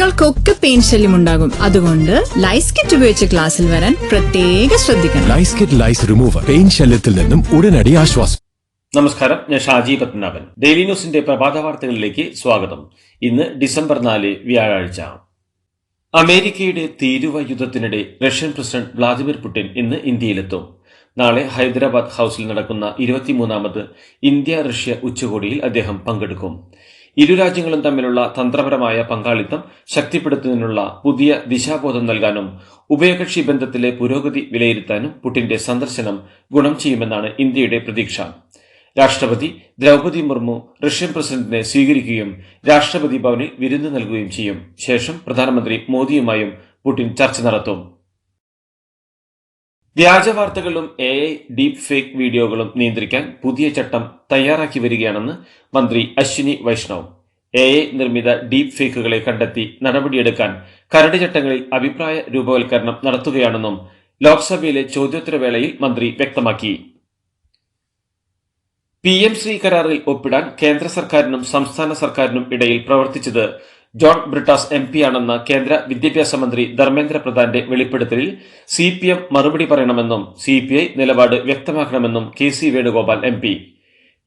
കുട്ടികൾക്കൊക്കെ പെയിൻ ശല്യം ഉണ്ടാകും. അതുകൊണ്ട് ലൈസ് കിറ്റ് ഉപയോഗിച്ച് ക്ലാസ്സിൽ വരാൻ പ്രത്യേക ശ്രദ്ധിക്കണം. ലൈസ് കിറ്റ് ലൈസ് റിമൂവർ പെയിൻ ശല്യത്തിൽ നിന്നും ഉടനടി ആശ്വാസം. നമസ്കാരം ഞാൻ ഷാജി പത്മനാഭൻ. ഡെയിലി ന്യൂസിന്റെ പ്രഭാത വാർത്തകളിലേക്ക് സ്വാഗതം. ഇന്ന് ഡിസംബർ നാല് വ്യാഴാഴ്ച. അമേരിക്കയുടെ തീരുവ യുദ്ധത്തിനിടെ റഷ്യൻ പ്രസിഡന്റ് വ്ളാദിമിർ പുടിൻ ഇന്ന് ഇന്ത്യയിലെത്തും. നാളെ ഹൈദരാബാദ് ഹൌസിൽ നടക്കുന്ന ഇരുപത്തിമൂന്നാമത് ഇന്ത്യ റഷ്യ ഉച്ചകോടിയിൽ അദ്ദേഹം പങ്കെടുക്കും. ഇരു രാജ്യങ്ങളും തമ്മിലുള്ള തന്ത്രപരമായ പങ്കാളിത്തം ശക്തിപ്പെടുത്തുന്നതിനുള്ള പുതിയ ദിശാബോധം നൽകാനും ഉഭയകക്ഷി ബന്ധത്തിലെ പുരോഗതി വിലയിരുത്താനും പുടിന്റെ സന്ദർശനം ഗുണം ചെയ്യുമെന്നാണ് ഇന്ത്യയുടെ പ്രതീക്ഷ. രാഷ്ട്രപതി ദ്രൗപതി മുർമു റഷ്യൻ പ്രസിഡന്റിനെ സ്വീകരിക്കുകയും രാഷ്ട്രപതി ഭവനിൽ വിരുന്ന് നൽകുകയും ചെയ്യും. ശേഷം പ്രധാനമന്ത്രി മോദിയുമായും പുടിൻ ചർച്ച നടത്തും. വ്യാജ വാർത്തകളും എ ഡീപ് ഫേക്ക് വീഡിയോകളും നിയന്ത്രിക്കാൻ പുതിയ ചട്ടം തയ്യാറാക്കി വരികയാണെന്ന് മന്ത്രി അശ്വിനി വൈഷ്ണവ്. എ നിർമ്മിത ഡീപ് ഫേക്കുകളെ കണ്ടെത്തി നടപടിയെടുക്കാൻ കരട് ചട്ടങ്ങളിൽ അഭിപ്രായ രൂപവൽക്കരണം നടത്തുകയാണെന്നും ലോക്സഭയിലെ ചോദ്യോത്തരവേളയിൽ മന്ത്രി വ്യക്തമാക്കി. പി എം ശ്രീ കരാറിൽ ഒപ്പിടാൻ കേന്ദ്ര സർക്കാരിനും സംസ്ഥാന സർക്കാരിനും ഇടയിൽ പ്രവർത്തിച്ചത് ജോൺ ബ്രിട്ടാസ് എം ആണെന്ന കേന്ദ്ര വിദ്യാഭ്യാസ മന്ത്രി ധർമ്മേന്ദ്ര പ്രധാന്റെ വെളിപ്പെടുത്തലിൽ സി പി എം മറുപടി പറയണമെന്നും സി പി ഐ നിലപാട് വ്യക്തമാക്കണമെന്നും K C Venugopal M P.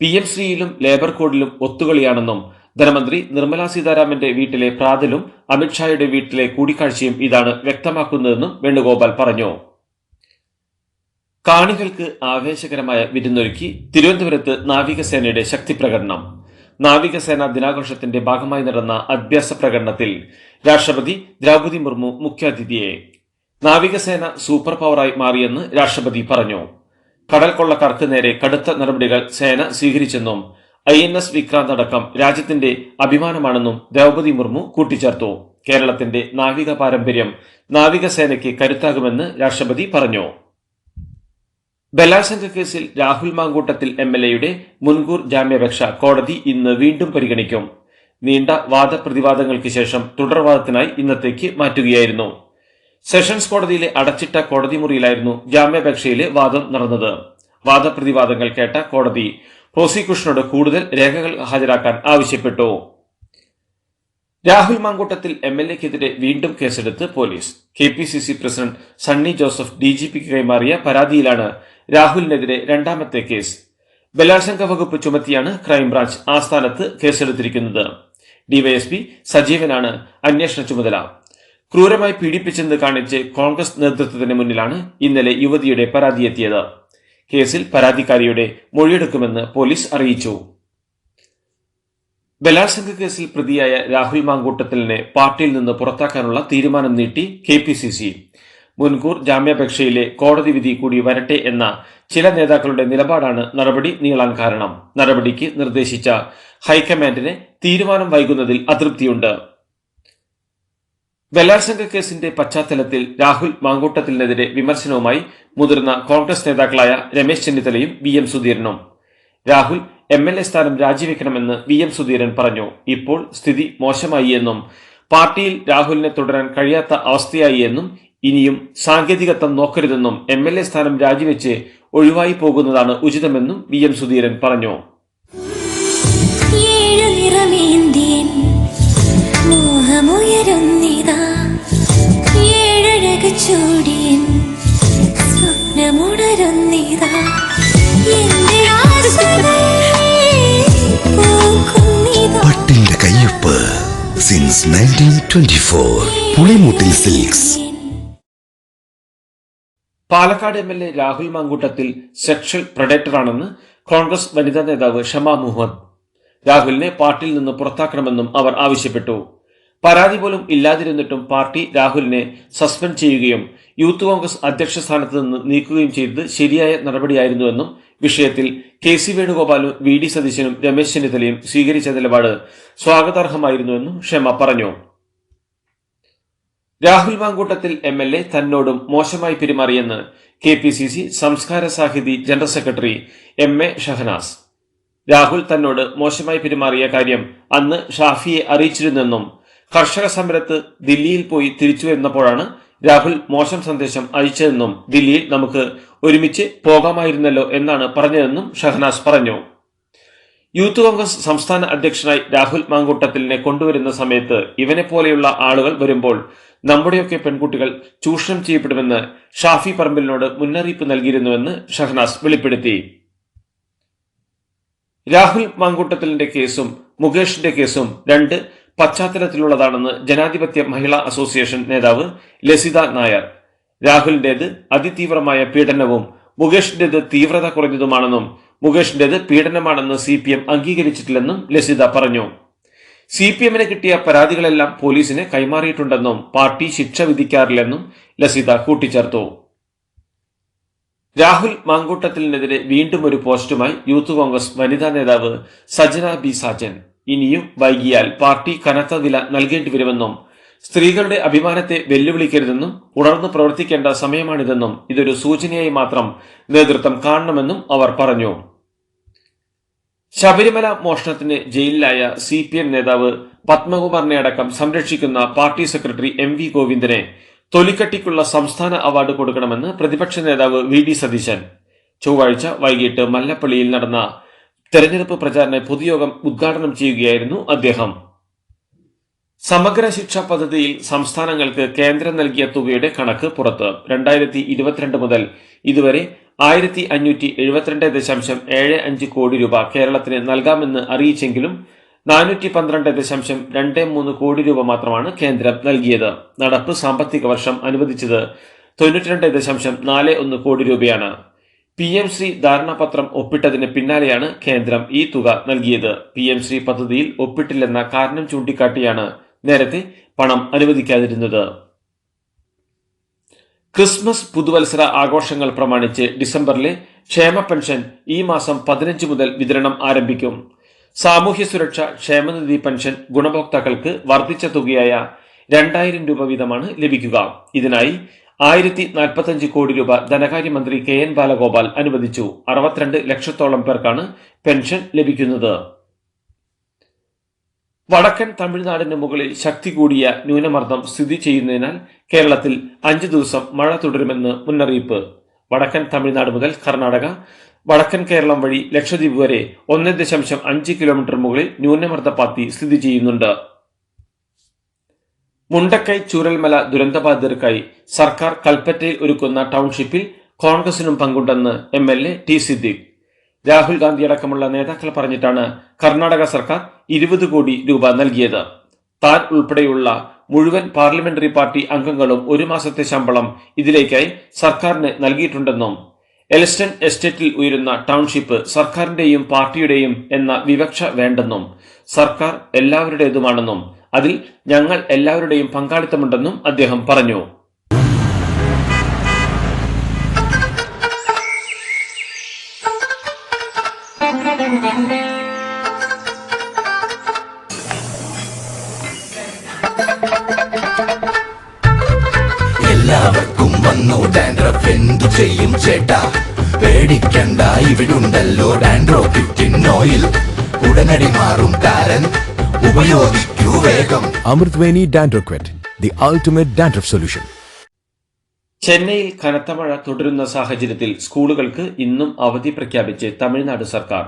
P M ശ്രീയിലും labour കോഡിലും ഒത്തുകളിയാണെന്നും ധനമന്ത്രി നിർമ്മലാ സീതാരാമന്റെ വീട്ടിലെ പ്രാതലും അമിത്ഷായുടെ വീട്ടിലെ കൂടിക്കാഴ്ചയും ഇതാണ് വ്യക്തമാക്കുന്നതെന്നും വേണുഗോപാൽ പറഞ്ഞു. കാണികൾക്ക് ആവേശകരമായ വിരുന്നൊരുക്കി തിരുവനന്തപുരത്ത് നാവികസേനയുടെ ശക്തി പ്രകടനം നാവികസേന ദിനാഘോഷത്തിന്റെ ഭാഗമായി നടന്ന അഭ്യാസ പ്രകടനത്തിൽ രാഷ്ട്രപതി ദ്രൗപതി മുർമു മുഖ്യാതിഥിയെ. നാവികസേന സൂപ്പർ പവറായി മാറിയെന്ന് രാഷ്ട്രപതി പറഞ്ഞു. കടൽ കൊള്ളക്കാർക്ക് നേരെ കടുത്ത നടപടികൾ സേന സ്വീകരിച്ചെന്നും ഐ എൻ എസ് വിക്രാന്ത് അടക്കം രാജ്യത്തിന്റെ അഭിമാനമാണെന്നും ദ്രൗപതി മുർമു കൂട്ടിച്ചേർത്തു. കേരളത്തിന്റെ നാവിക പാരമ്പര്യം നാവികസേനയ്ക്ക് കരുത്താകുമെന്ന് രാഷ്ട്രപതി പറഞ്ഞു. ബലാത്സംഗ കേസിൽ രാഹുൽ മാങ്കൂട്ടത്തിൽ എം എൽ എയുടെ മുൻകൂർ ജാമ്യാപേക്ഷ കോടതി ഇന്ന് വീണ്ടും പരിഗണിക്കും. നീണ്ട വാദപ്രതിവാദങ്ങൾക്ക് ശേഷം തുടർവാദത്തിനായി ഇന്നത്തേക്ക് മാറ്റുകയായിരുന്നു. സെഷൻസ് കോടതിയിലെ അടച്ചിട്ട കോടതി മുറിയിലായിരുന്നു ജാമ്യാപേക്ഷയിലെ വാദം നടന്നത്. വാദപ്രതിവാദങ്ങൾ കേട്ട കോടതി പ്രോസിക്യൂഷനോട് കൂടുതൽ രേഖകൾ ഹാജരാക്കാൻ ആവശ്യപ്പെട്ടു. രാഹുൽ മാങ്കൂട്ടത്തിൽ എം എൽ എക്കെതിരെ വീണ്ടും കേസെടുത്ത് police. K P C C president Sunny Joseph D G പിക്ക് കൈമാറിയ പരാതിയിലാണ് രാഹുലിനെതിരെ രണ്ടാമത്തെ കേസ്. ബലാത്സംഗ വകുപ്പ് ചുമത്തിയാണ് ക്രൈംബ്രാഞ്ച് ആസ്ഥാനത്ത് കേസെടുത്തിരിക്കുന്നത്. ഡിവൈഎസ്പി സജീവനാണ് അന്വേഷണ ചുമതല. ക്രൂരമായി പീഡിപ്പിച്ചെന്ന് കാണിച്ച് കോൺഗ്രസ് നേതൃത്വത്തിന് മുന്നിലാണ് ഇന്നലെ യുവതിയുടെ പരാതിയെത്തിയത്. കേസിൽ പരാതിക്കാരിയുടെ മൊഴിയെടുക്കുമെന്ന് പോലീസ് അറിയിച്ചു. ബലാത്സംഗ കേസിൽ പ്രതിയായ രാഹുൽ മാങ്കൂട്ടത്തിലിനെ പാർട്ടിയിൽ നിന്ന് പുറത്താക്കാനുള്ള തീരുമാനം നീട്ടി കെ മുൻകൂർ ജാമ്യാപേക്ഷയിലെ കോടതി വിധി കൂടി വരട്ടെ എന്ന ചില നേതാക്കളുടെ നിലപാടാണ് നടപടി നീളാൻ കാരണം. നടപടിക്ക് നിർദ്ദേശിച്ച ഹൈക്കമാൻഡിന് തീരുമാനം വൈകുന്നതിൽ അതൃപ്തിയുണ്ട്. ബലാത്സംഗ കേസിന്റെ പശ്ചാത്തലത്തിൽ രാഹുൽ മാങ്കൂട്ടത്തിനെതിരെ വിമർശനവുമായി മുതിർന്ന കോൺഗ്രസ് നേതാക്കളായ രമേശ് ചെന്നിത്തലയും വി എം സുധീരനും. രാഹുൽ എം എൽ എ സ്ഥാനം രാജിവെക്കണമെന്ന് വി എം സുധീരൻ പറഞ്ഞു. ഇപ്പോൾ സ്ഥിതി മോശമായി എന്നും പാർട്ടിയിൽ രാഹുലിനെ തുടരാൻ കഴിയാത്ത അവസ്ഥയായി എന്നും ഇനിയും സാങ്കേതികത്വം നോക്കരുതെന്നും എം എൽ എ സ്ഥാനം രാജിവെച്ച് ഒഴിവായി പോകുന്നതാണ് ഉചിതമെന്നും വി എം സുധീരൻ പറഞ്ഞു. ചൂടിയൻ സ്വപ്നമുണരുന്നിതാ. എന്റെ പട്ടിന്റെ കയ്യൊപ്പ് since nineteen twenty four Pulimoottil silks Palakkad M L A Rahul Mamkootathil sexual പ്രൊഡക്ടറാണെന്ന് Congress വനിതാ നേതാവ് ഷമ മുഹമ്മദ്. രാഹുലിനെ പാർട്ടിയിൽ നിന്ന് പുറത്താക്കണമെന്നും അവർ ആവശ്യപ്പെട്ടു. പരാതി പോലും ഇല്ലാതിരുന്നിട്ടും പാർട്ടി രാഹുലിനെ സസ്പെൻഡ് ചെയ്യുകയും യൂത്ത് കോൺഗ്രസ് അധ്യക്ഷ സ്ഥാനത്ത് നിന്ന് നീക്കുകയും ചെയ്തത് ശരിയായ നടപടിയായിരുന്നുവെന്നും വിഷയത്തിൽ കെ സി വേണുഗോപാലും വി ഡി സതീശനും രമേശ് ചെന്നിത്തലയും സ്വീകരിച്ച നിലപാട് സ്വാഗതാർഹമായിരുന്നുവെന്നും ഷമ പറഞ്ഞു. Rahul Mamkootathil M L A തന്നോടും മോശമായി പെരുമാറിയെന്ന് K P C C Samskara Sahithi general secretary M A Shahanas. Rahul തന്നോട് മോശമായി പെരുമാറിയ കാര്യം അന്ന് ഷാഫിയെ അറിയിച്ചിരുന്നെന്നും കർഷക സമരത്ത് ദില്ലിയിൽ പോയി തിരിച്ചു വരുന്നപ്പോഴാണ് രാഹുൽ മോശം സന്ദേശം അയച്ചതെന്നും ദില്ലിയിൽ നമുക്ക് ഒരുമിച്ച് പോകാമായിരുന്നല്ലോ എന്നാണ് പറഞ്ഞതെന്നും ഷഹനാസ് പറഞ്ഞു. യൂത്ത് കോൺഗ്രസ് സംസ്ഥാന അധ്യക്ഷനായി രാഹുൽ മാങ്കൂട്ടത്തിലിനെ കൊണ്ടുവരുന്ന സമയത്ത് ഇവനെ പോലെയുള്ള ആളുകൾ വരുമ്പോൾ നമ്മുടെയൊക്കെ പെൺകുട്ടികൾ ചൂഷണം ചെയ്യപ്പെടുമെന്ന് ഷാഫി പറമ്പിലിനോട് മുന്നറിയിപ്പ് നൽകിയിരുന്നുവെന്ന് ഷഹനാസ് വെളിപ്പെടുത്തി. രാഹുൽ മാങ്കൂട്ടത്തിലിന്റെ കേസും മുകേഷിന്റെ കേസും രണ്ട് പശ്ചാത്തലത്തിലുള്ളതാണെന്ന് ജനാധിപത്യ മഹിളാ അസോസിയേഷൻ നേതാവ് ലസിത നായർ. രാഹുലിന്റേത് അതിതീവ്രമായ പീഡനവും മുകേഷിന്റേത് തീവ്രത കുറഞ്ഞതുമാണെന്നും മുകേഷിന്റേത് പീഡനമാണെന്ന് സി പി എം അംഗീകരിച്ചിട്ടില്ലെന്നും ലസിത പറഞ്ഞു. സി പി എമ്മിന് കിട്ടിയ പരാതികളെല്ലാം പോലീസിന് കൈമാറിയിട്ടുണ്ടെന്നും പാർട്ടി ശിക്ഷ വിധിക്കാറില്ലെന്നും ലസിത കൂട്ടിച്ചേർത്തു. രാഹുൽ മാങ്കൂട്ടത്തിനെതിരെ വീണ്ടും ഒരു പോസ്റ്റുമായി യൂത്ത് കോൺഗ്രസ് വനിതാ നേതാവ് സജന ബി സാജൻ. ഇനിയും വൈകിയാൽ പാർട്ടി കനത്ത വില നൽകേണ്ടി വരുമെന്നും സ്ത്രീകളുടെ അഭിമാനത്തെ വെല്ലുവിളിക്കരുതെന്നും ഉണർന്നു പ്രവർത്തിക്കേണ്ട സമയമാണിതെന്നും ഇതൊരു സൂചനയായി മാത്രം നേതൃത്വം കാണണമെന്നും അവർ പറഞ്ഞു. ശബരിമല മോഷണത്തിന് ജയിലിലായ സി പി എം നേതാവ് പത്മകുമാറിനെ അടക്കം സംരക്ഷിക്കുന്ന പാർട്ടി സെക്രട്ടറി എം വി ഗോവിന്ദനെ തൊലിക്കട്ടിക്കുള്ള സംസ്ഥാന അവാർഡ് കൊടുക്കണമെന്ന് പ്രതിപക്ഷ നേതാവ് വി ഡി സതീശൻ. ചൊവ്വാഴ്ച വൈകിട്ട് മല്ലപ്പള്ളിയിൽ നടന്ന തെരഞ്ഞെടുപ്പ് പ്രചാരണ പൊതുയോഗം ഉദ്ഘാടനം ചെയ്യുകയായിരുന്നു അദ്ദേഹം. സമഗ്ര ശിക്ഷാ പദ്ധതിയിൽ സംസ്ഥാനങ്ങൾക്ക് കേന്ദ്രം നൽകിയ തുകയുടെ കണക്ക് പുറത്ത്. രണ്ടായിരത്തി ഇരുപത്തിരണ്ട് മുതൽ ഇതുവരെ ആയിരത്തി അഞ്ഞൂറ്റി എഴുപത്തിരണ്ട് ദശാംശം ഏഴ് അഞ്ച് കോടി രൂപ കേരളത്തിന് നൽകാമെന്ന് അറിയിച്ചെങ്കിലും നാനൂറ്റി പന്ത്രണ്ട് ദശാംശം രണ്ട് മൂന്ന് കോടി രൂപ മാത്രമാണ് കേന്ദ്രം നൽകിയത്. നടപ്പ് സാമ്പത്തിക വർഷം അനുവദിച്ചത് തൊണ്ണൂറ്റിരണ്ട് ദശാംശം നാല് ഒന്ന് കോടി രൂപയാണ്. പി എം ശ്രീ ധാരണാപത്രം ഒപ്പിട്ടതിന് പിന്നാലെയാണ് കേന്ദ്രം ഈ തുക നൽകിയത്. പി എം ശ്രീ പദ്ധതിയിൽ ഒപ്പിട്ടില്ലെന്ന കാരണം ചൂണ്ടിക്കാട്ടിയാണ് നേരത്തെ പണം അനുവദിക്കാതിരുന്നത്. ക്രിസ്മസ് പുതുവത്സര ആഘോഷങ്ങൾ പ്രമാണിച്ച് ഡിസംബറിലെ ക്ഷേമ പെൻഷൻ ഈ മാസം പതിനഞ്ച് മുതൽ വിതരണം ആരംഭിക്കും. സാമൂഹ്യ സുരക്ഷ ക്ഷേമനിധി പെൻഷൻ ഗുണഭോക്താക്കൾക്ക് വർദ്ധിച്ച തുകയായ രണ്ടായിരം രൂപ വീതമാണ് ലഭിക്കുക. ഇതിനായി ആയിരത്തി നാൽപ്പത്തഞ്ച് കോടി രൂപ ധനകാര്യമന്ത്രി കെ എൻ ബാലഗോപാൽ അനുവദിച്ചു. അറുപത്തിരണ്ട് ലക്ഷത്തോളം പേർക്കാണ് പെൻഷൻ ലഭിക്കുന്നത്. വടക്കൻ തമിഴ്നാടിന് മുകളിൽ ശക്തി കൂടിയ ന്യൂനമർദ്ദം സ്ഥിതി ചെയ്യുന്നതിനാൽ കേരളത്തിൽ അഞ്ചു ദിവസം മഴ തുടരുമെന്ന് മുന്നറിയിപ്പ്. വടക്കൻ തമിഴ്നാട് മുതൽ കർണാടക വടക്കൻ കേരളം വഴി ലക്ഷദ്വീപ് വരെ ഒന്ന് ദശാംശം അഞ്ച് കിലോമീറ്റർ മുകളിൽ ന്യൂനമർദ്ദപാത്തി സ്ഥിതി ചെയ്യുന്നുണ്ട്. മുണ്ടക്കൈ ചൂരൽമല ദുരന്തബാധിതർക്കായി സർക്കാർ കൽപ്പറ്റയിൽ ഒരുക്കുന്ന ടൗൺഷിപ്പിൽ കോൺഗ്രസിനും പങ്കുണ്ടെന്ന് M L A T Siddique. Rahul Gandhi അടക്കമുള്ള നേതാക്കൾ പറഞ്ഞിട്ടാണ് കർണാടക സർക്കാർ ഇരുപത് കോടി രൂപ നൽകിയത്. താൻ ഉൾപ്പെടെയുള്ള മുഴുവൻ പാർലമെന്ററി പാർട്ടി അംഗങ്ങളും ഒരു മാസത്തെ ശമ്പളം ഇതിലേക്കായി സർക്കാരിന് നൽകിയിട്ടുണ്ടെന്നും എലിസ്റ്റൺ എസ്റ്റേറ്റിൽ ഉയരുന്ന ടൗൺഷിപ്പ് സർക്കാരിന്റെയും പാർട്ടിയുടെയും എന്ന വിവക്ഷ വേണ്ടെന്നും സർക്കാർ എല്ലാവരുടേതുമാണെന്നും അതിൽ ഞങ്ങൾ എല്ലാവരുടെയും പങ്കാളിത്തമുണ്ടെന്നും അദ്ദേഹം പറഞ്ഞു. ചെയ്യും ചേട്ടാ. പേടിക്കണ്ട ഇവിടുണ്ടല്ലോ ഡാൻഡ്രോഫിറ്റിൻ ഓയിൽ. ഉടനടി മാറും താരൻ ഉപയോഗിക്കൂ വേഗം. Amrutveni Dandroquit the ultimate dandruff solution. ചെന്നൈയിൽ കനത്ത മഴ തുടരുന്ന സാഹചര്യത്തിൽ സ്കൂളുകൾക്ക് ഇന്നും അവധി പ്രഖ്യാപിച്ച് തമിഴ്നാട് സർക്കാർ.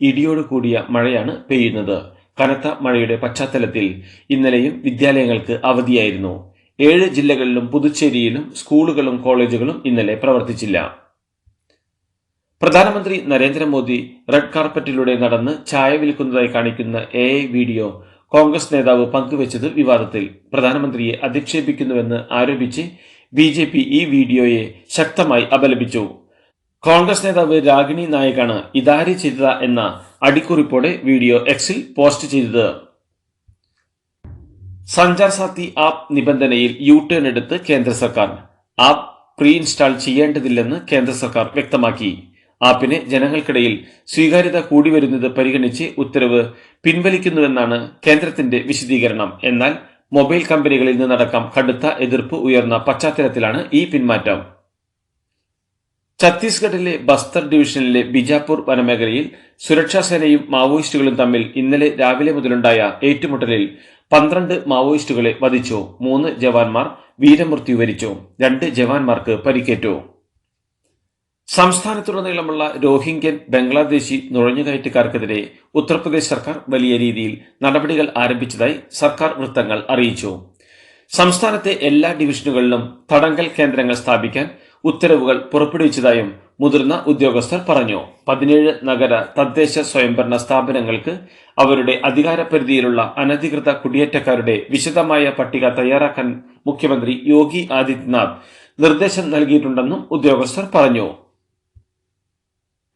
ഇടിയോട് കൂടിയ മഴയാണ് പെയ്യുന്നത്. കനത്ത മഴയുടെ പശ്ചാത്തലത്തിൽ ഇന്നലെയും വിദ്യാലയങ്ങൾക്ക് അവധിയായിരുന്നു. ഏഴ് ജില്ലകളിലും പുതുച്ചേരിയിലും സ്കൂളുകളും കോളേജുകളും ഇന്നലെ പ്രവർത്തിച്ചില്ല. പ്രധാനമന്ത്രി നരേന്ദ്രമോദി റെഡ് കാർപ്പറ്റിലൂടെ നടന്ന് ചായ വിൽക്കുന്നതായി കാണിക്കുന്ന എ വീഡിയോ കോൺഗ്രസ് നേതാവ് പങ്കുവച്ചത് വിവാദത്തിൽ. പ്രധാനമന്ത്രിയെ അധിക്ഷേപിക്കുന്നുവെന്ന് ആരോപിച്ച് ബി ജെ പി ഈ വീഡിയോയെ ശക്തമായി അപലപിച്ചു. കോൺഗ്രസ് നേതാവ് രാഗിണി നായകാണ് ഇതാരി ചെയ്തത എന്ന അടിക്കുറിപ്പോടെ വീഡിയോ എക്സിൽ പോസ്റ്റ് ചെയ്തത്. സഞ്ചാർ സാത്തി ആപ്പ് നിബന്ധനയിൽ യു ടേൺ എടുത്ത് കേന്ദ്ര സർക്കാർ. ആപ്പ് പ്രീ ഇൻസ്റ്റാൾ ചെയ്യേണ്ടതില്ലെന്ന് കേന്ദ്ര സർക്കാർ വ്യക്തമാക്കി. ആപ്പിന് ജനങ്ങൾക്കിടയിൽ സ്വീകാര്യത കൂടി വരുന്നത് പരിഗണിച്ച് ഉത്തരവ് പിൻവലിക്കുന്നുവെന്നാണ് കേന്ദ്രത്തിന്റെ വിശദീകരണം. എന്നാൽ മൊബൈൽ കമ്പനികളിൽ നിന്നടക്കം കടുത്ത എതിർപ്പ് ഉയർന്ന പശ്ചാത്തലത്തിലാണ് ഈ പിന്മാറ്റം. ഛത്തീസ്ഗഡിലെ ബസ്തർ ഡിവിഷനിലെ ബിജാപൂർ വനമേഖലയിൽ സുരക്ഷാസേനയും മാവോയിസ്റ്റുകളും തമ്മിൽ ഇന്നലെ രാവിലെ മുതലുണ്ടായ ഏറ്റുമുട്ടലിൽ പന്ത്രണ്ട് മാവോയിസ്റ്റുകളെ വധിച്ചു. മൂന്ന് ജവാന്മാർ വീരമൃത്യു വരിച്ചു. രണ്ട് ജവാന്മാർക്ക് പരിക്കേറ്റു. സംസ്ഥാനത്തുടനീളമുള്ള രോഹിംഗ്യൻ ബംഗ്ലാദേശി നുഴഞ്ഞുകയറ്റക്കാർക്കെതിരെ ഉത്തർപ്രദേശ് സർക്കാർ വലിയ രീതിയിൽ നടപടികൾ ആരംഭിച്ചതായി സർക്കാർ വൃത്തങ്ങൾ അറിയിച്ചു. സംസ്ഥാനത്തെ എല്ലാ ഡിവിഷനുകളിലും തടങ്കൽ കേന്ദ്രങ്ങൾ സ്ഥാപിക്കാൻ ഉത്തരവുകൾ പുറപ്പെടുവിച്ചതായും മുതിർന്ന ഉദ്യോഗസ്ഥർ പറഞ്ഞു. പതിനേഴ് നഗര തദ്ദേശ സ്വയംഭരണ സ്ഥാപനങ്ങൾക്ക് അവരുടെ അധികാരപരിധിയിലുള്ള അനധികൃത കുടിയേറ്റക്കാരുടെ വിശദമായ പട്ടിക തയ്യാറാക്കാൻ മുഖ്യമന്ത്രി യോഗി ആദിത്യനാഥ് നിർദ്ദേശം നൽകിയിട്ടുണ്ടെന്നും ഉദ്യോഗസ്ഥർ പറഞ്ഞു.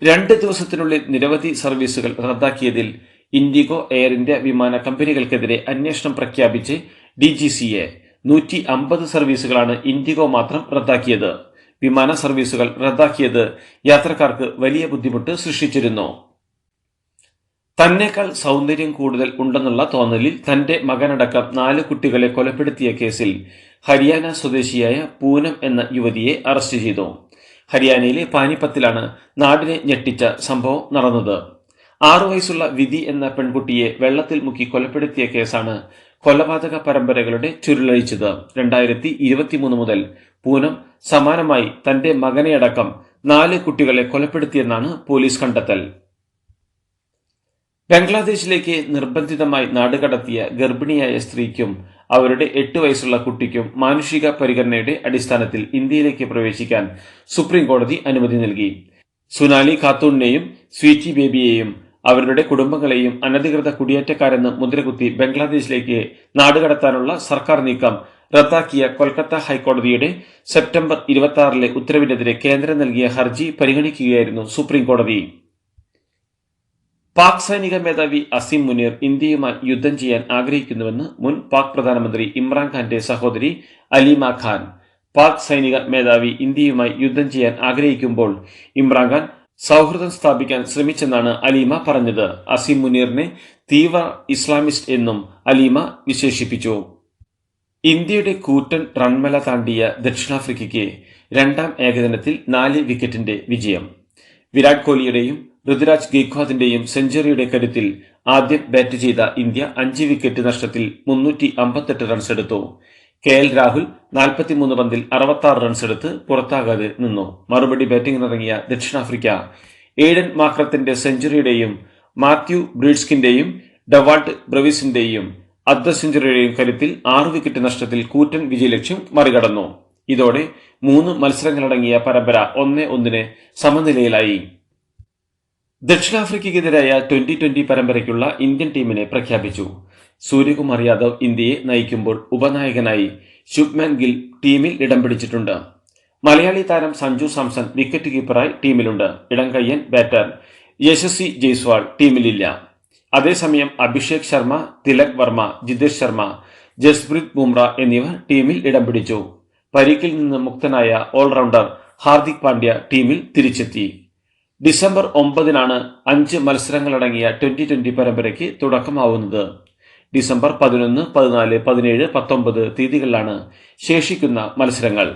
രണ്ട് ദിവസത്തിനുള്ളിൽ നിരവധി സർവീസുകൾ റദ്ദാക്കിയതിൽ ഇൻഡിഗോ എയർ ഇന്ത്യ വിമാന കമ്പനികൾക്കെതിരെ അന്വേഷണം പ്രഖ്യാപിച്ച് ഡി ജി നൂറ്റി അമ്പത് സർവീസുകളാണ് ഇൻഡിഗോ മാത്രം റദ്ദാക്കിയത്. വിമാന സർവീസുകൾ റദ്ദാക്കിയത് യാത്രക്കാർക്ക് വലിയ ബുദ്ധിമുട്ട് സൃഷ്ടിച്ചിരുന്നു. തന്നേക്കാൾ സൗന്ദര്യം കൂടുതൽ ഉണ്ടെന്നുള്ള തോന്നലിൽ തന്റെ മകനടക്കം നാല് കുട്ടികളെ കൊലപ്പെടുത്തിയ കേസിൽ ഹരിയാന സ്വദേശിയായ പൂനം എന്ന യുവതിയെ അറസ്റ്റ് ചെയ്തു. ഹരിയാനയിലെ പാനിപ്പത്തിലാണ് നാടിനെ ഞെട്ടിച്ച സംഭവം നടന്നത്. ആറു വയസ്സുള്ള വിധി എന്ന പെൺകുട്ടിയെ വെള്ളത്തിൽ മുക്കി കൊലപ്പെടുത്തിയ കേസാണ് കൊലപാതക പരമ്പരകളുടെ ചുരുളഴിച്ചത്. രണ്ടായിരത്തി ഇരുപത്തിമൂന്ന് മുതൽ പൂനം സമാനമായി തന്റെ മകനെയടക്കം നാല് കുട്ടികളെ കൊലപ്പെടുത്തിയെന്നാണ് പോലീസ് കണ്ടെത്തൽ. ബംഗ്ലാദേശിലേക്ക് നിർബന്ധിതമായി നാടുകടത്തിയ ഗർഭിണിയായ സ്ത്രീക്കും അവരുടെ എട്ട് വയസ്സുള്ള കുട്ടിക്കും മാനുഷിക പരിഗണനയുടെ അടിസ്ഥാനത്തിൽ ഇന്ത്യയിലേക്ക് പ്രവേശിക്കാൻ സുപ്രീം കോടതി അനുമതി നൽകി. സുനാലി ഖാത്തൂണിനെയും സ്വീറ്റി ബേബിയെയും അവരുടെ കുടുംബങ്ങളെയും അനധികൃത കുടിയേറ്റക്കാരെന്ന് മുദ്രകുത്തി ബംഗ്ലാദേശിലേക്ക് നാടുകടത്താനുള്ള സർക്കാർ നീക്കം റദ്ദാക്കിയ കൊൽക്കത്ത ഹൈക്കോടതിയുടെ സെപ്റ്റംബർ ഇരുപത്തി ആറിലെ ഉത്തരവിനെതിരെ കേന്ദ്രം നൽകിയ ഹർജി പരിഗണിക്കുകയായിരുന്നു സുപ്രീം കോടതി പാക് സൈനിക മേധാവി അസിം മുനീർ ഇന്ത്യയുമായി യുദ്ധം ചെയ്യാൻ ആഗ്രഹിക്കുന്നുവെന്ന് മുൻ പാക് പ്രധാനമന്ത്രി ഇമ്രാൻഖാന്റെ സഹോദരി അലീമ ഖാൻ. പാക് സൈനിക മേധാവി ഇന്ത്യയുമായി യുദ്ധം ചെയ്യാൻ ആഗ്രഹിക്കുമ്പോൾ ഇമ്രാൻഖാൻ സൗഹൃദം സ്ഥാപിക്കാൻ ശ്രമിച്ചെന്നാണ് അലീമ പറഞ്ഞത്. അസിം മുനീറിനെ തീവ്ര ഇസ്ലാമിസ്റ്റ് എന്നും അലീമ വിശേഷിപ്പിച്ചു. ഇന്ത്യയുടെ കൂറ്റൻ റൺമല താണ്ടിയ ദക്ഷിണാഫ്രിക്കയ്ക്ക് രണ്ടാം ഏകദിനത്തിൽ നാല് വിക്കറ്റിന്റെ വിജയം. വിരാട് കോഹ്ലിയുടെയും ഋതുരാജ് ഗെയ്ക്വാദിന്റെയും സെഞ്ചുറിയുടെ കരുത്തിൽ ആദ്യം ബാറ്റ് ചെയ്ത ഇന്ത്യ അഞ്ച് വിക്കറ്റ് നഷ്ടത്തിൽ മുന്നൂറ്റി അമ്പത്തെട്ട് റൺസ് എടുത്തു. കെ എൽ രാഹുൽ നാൽപ്പത്തിമൂന്ന് പന്തിൽ അറുപത്തി റൺസ് എടുത്ത് പുറത്താകാതെ നിന്നു. മറുപടി ബാറ്റിംഗിനിറങ്ങിയ ദക്ഷിണാഫ്രിക്ക ഏഡൻ മാക്രത്തിന്റെ സെഞ്ചുറിയുടെയും മാത്യു ബ്രീഡ്സ്കിന്റെയും ഡവാൾട്ട് ബ്രവിസിന്റെയും അർദ്ധ സെഞ്ചുറിയുടെയും കരുത്തിൽ ആറ് വിക്കറ്റ് നഷ്ടത്തിൽ കൂറ്റൻ വിജയലക്ഷ്യം മറികടന്നു. ഇതോടെ മൂന്ന് മത്സരങ്ങളടങ്ങിയ പരമ്പര ഒന്നേ ഒന്നിന് സമനിലയിലായി. ദക്ഷിണാഫ്രിക്കയ്ക്കെതിരായ ട്വന്റി ട്വന്റി പരമ്പരയ്ക്കുള്ള ഇന്ത്യൻ ടീമിനെ പ്രഖ്യാപിച്ചു. സൂര്യകുമാർ യാദവ് ഇന്ത്യയെ നയിക്കുമ്പോൾ ഉപനായകനായി ശുഭ്മാൻ ഗിൽ ടീമിൽ ഇടം പിടിച്ചിട്ടുണ്ട്. മലയാളി താരം സഞ്ജു സാംസൺ വിക്കറ്റ് കീപ്പറായി ടീമിലുണ്ട്. ഇടംകയ്യൻ ബാറ്റർ യശസ്വി ജയ്സ്വാൾ ടീമിലില്ല. അതേസമയം അഭിഷേക് ശർമ്മ തിലക് വർമ്മ ജിതേഷ് ശർമ്മ ജസ്പ്രീത് ബുംറ എന്നിവർ ടീമിൽ ഇടം പിടിച്ചു. പരിക്കിൽ നിന്ന് മുക്തനായ ഓൾറൗണ്ടർ ഹാർദിക് പാണ്ഡ്യ ടീമിൽ തിരിച്ചെത്തി. ഡിസംബർ ഒമ്പതിനാണ് അഞ്ച് മത്സരങ്ങളടങ്ങിയ ട്വന്റി ട്വന്റി പരമ്പരയ്ക്ക് തുടക്കമാവുന്നത്. ഡിസംബർ പതിനൊന്ന് പതിനാല് പതിനേഴ് പത്തൊമ്പത് തീയതികളിലാണ് ശേഷിക്കുന്ന മത്സരങ്ങൾ.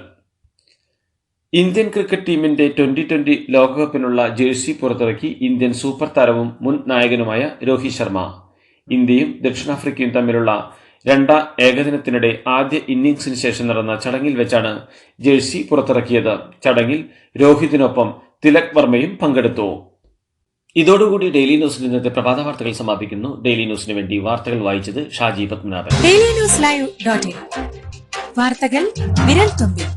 ഇന്ത്യൻ ക്രിക്കറ്റ് ടീമിന്റെ ട്വന്റി ട്വന്റി ലോകകപ്പിനുള്ള ജേഴ്സി പുറത്തിറക്കി ഇന്ത്യൻ സൂപ്പർ താരവും മുൻ നായകനുമായ രോഹിത് ശർമ്മ. ഇന്ത്യയും ദക്ഷിണാഫ്രിക്കയും തമ്മിലുള്ള രണ്ടാം ഏകദിനത്തിനിടെ ആദ്യ ഇന്നിംഗ്സിന് ശേഷം നടന്ന ചടങ്ങിൽ വെച്ചാണ് ജേഴ്സി പുറത്തിറക്കിയത്. ചടങ്ങിൽ രോഹിതിനൊപ്പം തിലക് വർമ്മയും പങ്കെടുത്തു. ഇതോടുകൂടി ഡെയിലി ന്യൂസിൽ ഇന്നത്തെ പ്രഭാത വാർത്തകൾ സമാപിക്കുന്നു. ഡെയിലി ന്യൂസിന് വേണ്ടി വാർത്തകൾ വായിച്ചത് Shaji Padmanabhan. Daily news live വാർത്തകൾ വിരൽ തുമ്പിൽ.